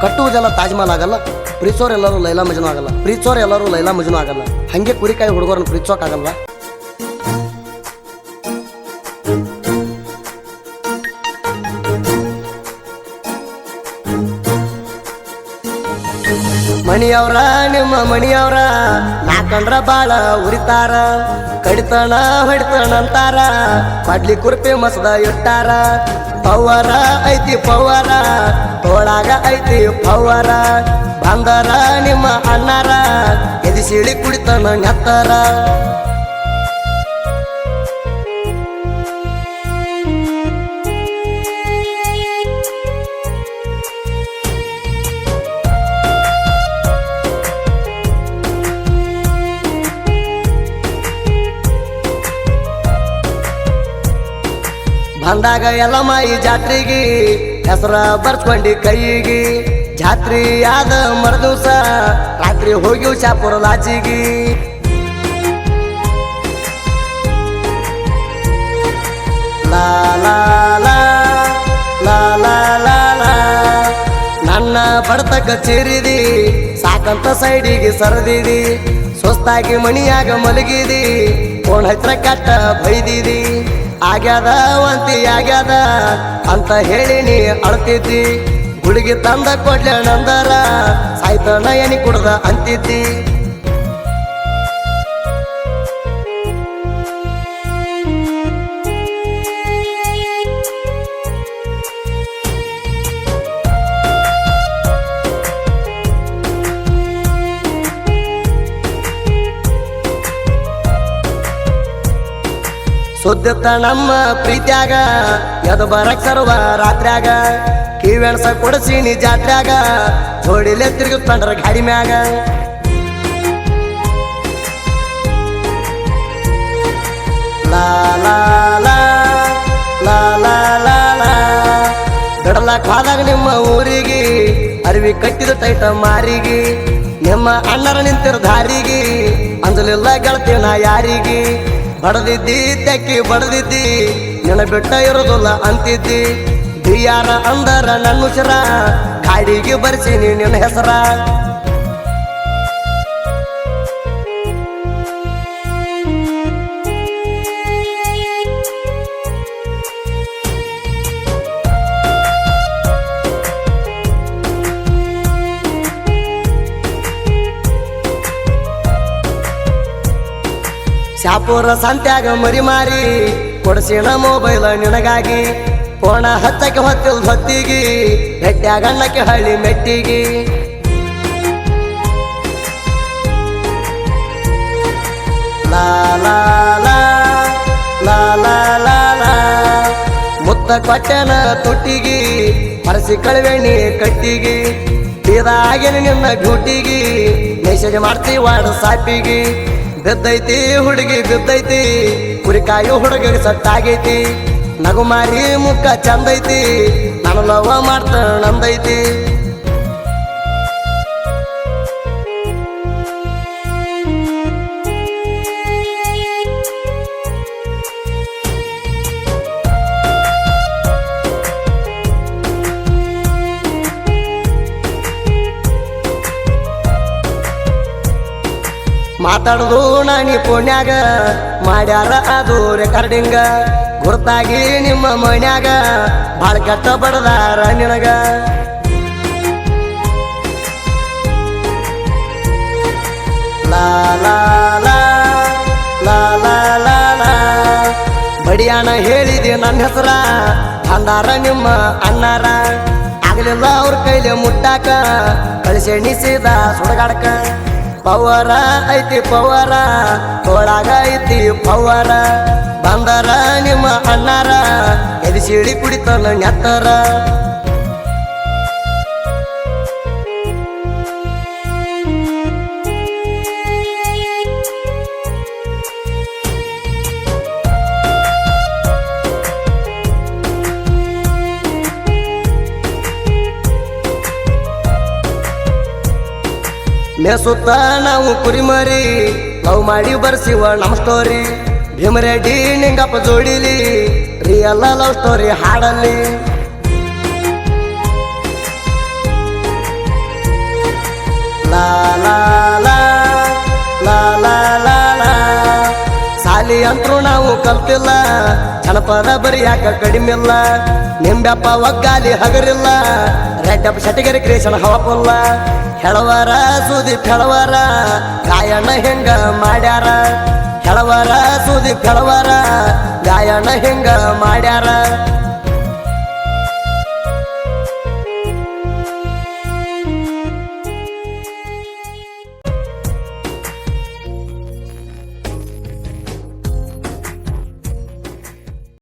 ಕಟ್ಟುವುದೆಲ್ಲ ತಾಜ್ಮಹಲ್ ಆಗಲ್ಲ ಪ್ರೀಚೋರ್ ಎಲ್ಲರೂ ಲೈಲಾ ಮಜನು ಆಗಲ್ಲ. ಪ್ರೀಚೋರ್ ಎಲ್ಲರೂ ಲೈಲಾ ಮಜನು ಆಗಲ್ಲ. ಹಂಗೆ ಕುರಿಕಾಯಿ ಹುಡುಗರನ್ನ ಪ್ರೀತಿಸೋಕ್ಕಾಗಲ್ವಾ ಮಣಿಯವ್ರ, ನಿಮ್ಮ ಮಣಿಯವ್ರ ನಾಕಂಡ್ರ ಬಾಳ ಉರಿತಾರ. ಕಡಿತಣ, ಹೊಡಿತಣ ಅಂತಾರ. ಮಾಡ್ಲಿ ಕುರ್ಪಿ ಮಸದ ಇಟ್ಟಾರ. ಪವರ ಐತಿ ಪವರ ತೋಳಾಗ ಐತಿ ಪವರ ಬಂದರ ನಿಮ್ಮ ಅಣ್ಣಾರ ಎದಿಸಿಳಿ ಕುಡಿತನ ನೆತ್ತರ. ಬಂದಾಗ ಎಲ್ಲ ಮಾಯಿ ಜಾತ್ರೆಗೆ ಹೆಸರ ಬರ್ಸ್ಕೊಂಡಿ ಕೈಗೆ. ಜಾತ್ರಿ ಆದ ಮರದಿವ್ಸ ರಾತ್ರಿ ಹೋಗಿ ಶಾಪುರ ಲಾಚಿಗೆ ನನ್ನ ಬಡತಕ್ಕ ಚೇರಿದಿ ಸಾಕಂತ ಸೈಡಿಗೆ ಸರದಿದಿ. ಸುಸ್ತಾಗಿ ಮಣಿಯಾಗ ಮಲಗಿದಿ ಫೋನ್ ಹತ್ರ ಕಟ್ಟ ಬೈದಿದಿ. ಆಗ್ಯಾದ ವಂತಿ ಆಗ್ಯಾದ, ಅಂತ ಹೇಳಿ ನೀ ಅಳ್ತಿದ್ದಿ. ಗುಳಿಗೆ ತಂದ ಕೊಡ್ಲೆ ನಂದರ ಸಾಯ್ತಣ್ಣ ಎನಿ ಕುಡ್ದ ಅಂತಿದ್ದಿ. ಸುದ್ದಿತ್ತ ನಮ್ಮ ಪ್ರೀತ್ಯಾಗ, ಎದು ಬರ ಕರುವ ರಾತ್ರ್ಯಾಗ. ಕಿವೆಣಸ ಕೊಡಸೀನಿ ಜಾತ್ರ್ಯಾಗ, ಜೋಡಿಲೆ ತಿರುಗುತ್ತಂಡ್ರ ಗಾಡಿ ಮ್ಯಾಗ. ಗಡಲಾಕ್ ಹೋದಾಗ ನಿಮ್ಮ ಊರಿಗೆ, ಅರಿವಿ ಕಟ್ಟಿದ ತೈತ ಮಾರಿಗೆ. ನಿಮ್ಮ ಅಣ್ಣರ ನಿಂತಿರ ದಾರಿಗೆ ಅಂದಲೆಲ್ಲ ಗೆಳತಿ ನಾ ಯಾರಿಗೆ. ಬಡದಿದ್ದಿ, ತೆಕ್ಕಿ ಬಡದಿದ್ದಿ ನಿನ್ನ ಬಿಟ್ಟ ಇರೋದಿಲ್ಲ ಅಂತಿದ್ದಿ. ದಿಯಾರ ಅಂದರ ನನ್ನ ಉಸಿರ, ಕಾಡಿಗೆ ಬರ್ಸೀನಿ ನಿನ್ನ ಹೆಸರ. ಶಾಪುರ ಸಂತ್ಯಾಗ ಮರಿ ಮಾರಿ, ಕೊಡಸಿನ ಮೊಬೈಲ್ ನಿನಗಾಗಿ. ಕೋಣ ಹತ್ತಕ್ಕೆ ಹೊತ್ತಿಲ್ ಹೊತ್ತಿಗಿ ಗಣ್ಣಕ್ಕೆ ಹಳ್ಳಿ ಮೆಟ್ಟಿಗಿ. ಮುತ್ತ ಕೊಟ್ಟೆನ ತೊಟ್ಟಿಗಿ ಹರಸಿ ಕಳವೆಣ್ಣಿ ಕಟ್ಟಿಗಿ. ಇದಾಗಿನ ನಿನ್ನ ಬ್ಯೂಟಿಗಿ ಮೆಸೇಜ್ ಮಾಡ್ತಿ ವಾಡ್ ಸಾಪಿಗಿ. ಬಿದ್ದೈತಿ ಹುಡುಗಿ ಬಿದ್ದೈತಿ ಕುರಿಕಾಯಿ ಹುಡುಗ ಸಟ್ಟಾಗೈತಿ ನಗುಮಾರಿ ಮುಖ ಚಂದೈತಿ. ನಾನು ಲವ ಮಾಡ್ತ ನಂದೈತಿ. ಮಾತಾಡುದು ನಾನಿ ಪುಣ್ಯಾಗ ಮಾಡ್ಯಾರ ಅದು ರೆಕಾರ್ಡಿಂಗ ಗುರ್ತಾಗಿ ನಿಮ್ಮ ಮನ್ಯಾಗ. ಭಾಳ ಕೆಟ್ಟ ಬಡದಾರ ನಿನಗ. ಬಡಿಯಾಣ ಹೇಳಿದೆ ನನ್ನ ಹೆಸರ. ಅಂದಾರ ನಿಮ್ಮ ಅಣ್ಣಾರ. ಆಗ್ಲಿಲ್ಲ ಅವ್ರ ಕೈಲಿ ಮುಟ್ಟಾಕ. ಕಳಿಸೆಣಿಸಿದ ಸುಡಗಾಡಕ. ಪವರ ಐತಿ ಪವರ ತೋಳಾಗ ಐತಿ ಪವರ. ಬಂದರ ನಿಮ್ಮ ಅಣ್ಣಾರ ಎದಿಸಿಡಿ ಕುಡಿತನ ನೆತ್ತರ. ಮೇಸುತ್ತ ನಾವು ಕುರಿಮರಿ ಲವ್ ಮಾಡಿ ಬರ್ಸಿವ ನಮ್ಮ ಸ್ಟೋರಿ ಭೀಮರೆಡ್ಡಿ, ನಿಂಗಪ್ಪ ಜೋಡಿಲಿ ರೀ ಎಲ್ಲ ಲವ್ ಸ್ಟೋರಿ ಹಾಡಲ್ಲಿ. ಅಂತರೂ ನಾವು ಕಲ್ತಿಲ್ಲ. ಜನಪದ ಬರಿಯಾಕ ಇಲ್ಲ. ನಿಂಬೆಪ್ಪ ಒಗ್ಗಾಲಿ ಹಗರಿಲ್ಲ. ರೆಡ್ಡಪ್ಪ ಶಟಗರಿ ಕ್ರೇಷನ್ ಹವಪುಲ್ಲ. ಹೆಳವರ ಸೂದಿ ಕೆಳವರ ಗಾಯನ ಹೆಂಗ ಮಾಡ್ಯಾರ? ಹೆಳವರ ಸೂದಿ ಕೆಳವರ ಗಾಯನ ಹೆಂಗ ಮಾಡ್ಯಾರ?